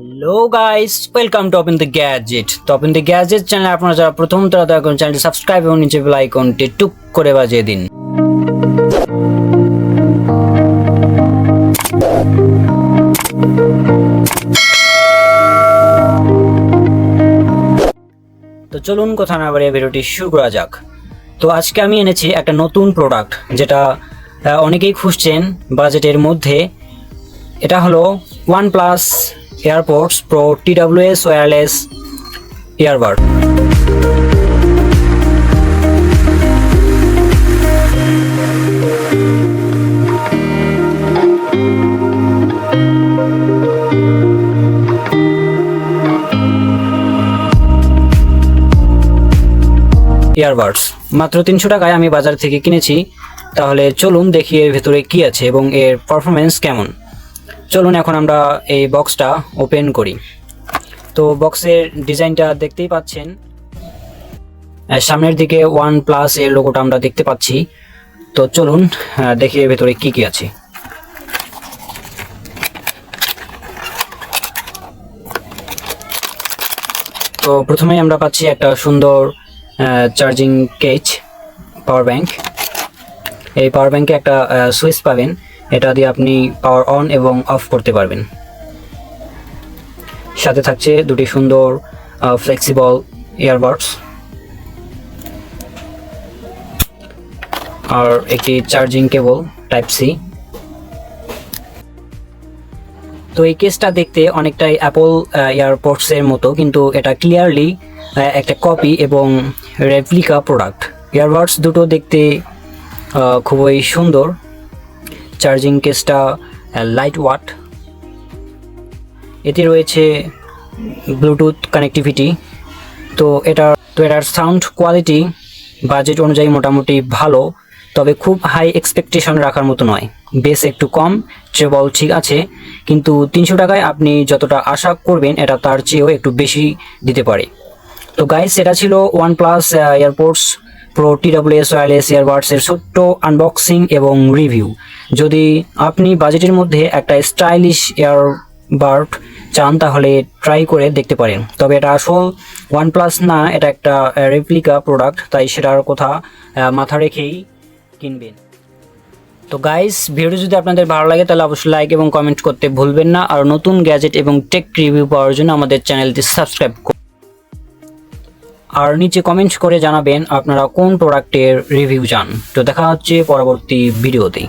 Hello guys welcome to open the gadget তো open the gadget channel আপনারা যারা প্রথম, তারা দয়া করুন চ্যানেলটি সাবস্ক্রাইব এবং নিচে বেল আইকনটি টুক করে বাজিয়ে দিন। তো চলুন কথা না বাড়িয়ে ভিডিওটি শুরু করা যাক। তো আজকে আমি এনেছি একটা নতুন প্রোডাক্ট যেটা অনেকেই খুঁজছেন বাজেটের মধ্যে। এটা হলো one plus AirPods pro T W S wireless earbud earbuds মাত্র তিনশো টাকায় আমি বাজার থেকে কিনেছি। তাহলে চলুন দেখি এর ভেতরে কি আছে এবং এর পারফরমেন্স কেমন। চলুন এখন আমরা এই বক্সটা ওপেন করি। তো বক্সের ডিজাইনটা দেখতেই পাচ্ছেন। সামনের দিকে ওয়ান প্লাস এর লোগোটা আমরা দেখতে পাচ্ছি। তো চলুন দেখি এর ভেতরে কি কি আছে। তো প্রথমেই আমরা পাচ্ছি একটা সুন্দর চার্জিং কেজ পাওয়ার ব্যাংক এই পাওয়ার ব্যাংকে একটা সুইচ পাবেন। এটা দিয়ে আপনি পাওয়ার অন এবং অফ করতে পারবেন। সাথে থাকছে দুটি সুন্দর ফ্লেক্সিবল ইয়ারবাডস আর একটি চার্জিং কেবল টাইপ সি তো এই কেসটা দেখতে অনেকটাই অ্যাপল এয়ারপোর্টস এর মতো, কিন্তু এটা ক্লিয়ারলি একটা কপি এবং রেপ্লিকা প্রোডাক্ট ইয়ারবাডস দুটো দেখতে খুবই সুন্দর। চার্জিং কেসটা লাইট ওয়াট এতে রয়েছে ব্লুটুথ কানেক্টিভিটি তো এটা, তো এটার সাউন্ড কোয়ালিটি বাজেট অনুযায়ী মোটামুটি ভালো, তবে খুব হাই এক্সপেকটেশন রাখার মতো নয়। বেস একটু কম ট্রেবল ঠিক আছে, কিন্তু তিনশো টাকায় আপনি যতটা আশা করবেন, এটা তার চেয়েও একটু বেশি দিতে পারে। তো গাইস এটা ছিল one plus AirPods pro T W S wireless ইয়ারবাডসের ছোট্ট আনবক্সিং এবং রিভিউ যদি আপনি বাজেটের মধ্যে একটা স্টাইলিশ ইয়ারবাড চান, তাহলে ট্রাই করে দেখতে পারেন। তবে এটা আসল ওয়ান প্লাস না, এটা একটা রেপ্লিকা প্রোডাক্ট তাই সেটার কথা মাথা রেখেই কিনবেন। তো গাইস ভিডিও যদি আপনাদের ভালো লাগে, তাহলে অবশ্যই লাইক এবং কমেন্ট করতে ভুলবেন না। আর নতুন গ্যাজেট এবং টেক রিভিউ পাওয়ার জন্য আমাদের চ্যানেলটি সাবস্ক্রাইব করুন আর নিচে কমেন্টস করে জানাবেন আপনারা কোন প্রোডাক্টের রিভিউ চান। তো দেখা হচ্ছে পরবর্তী ভিডিওতেই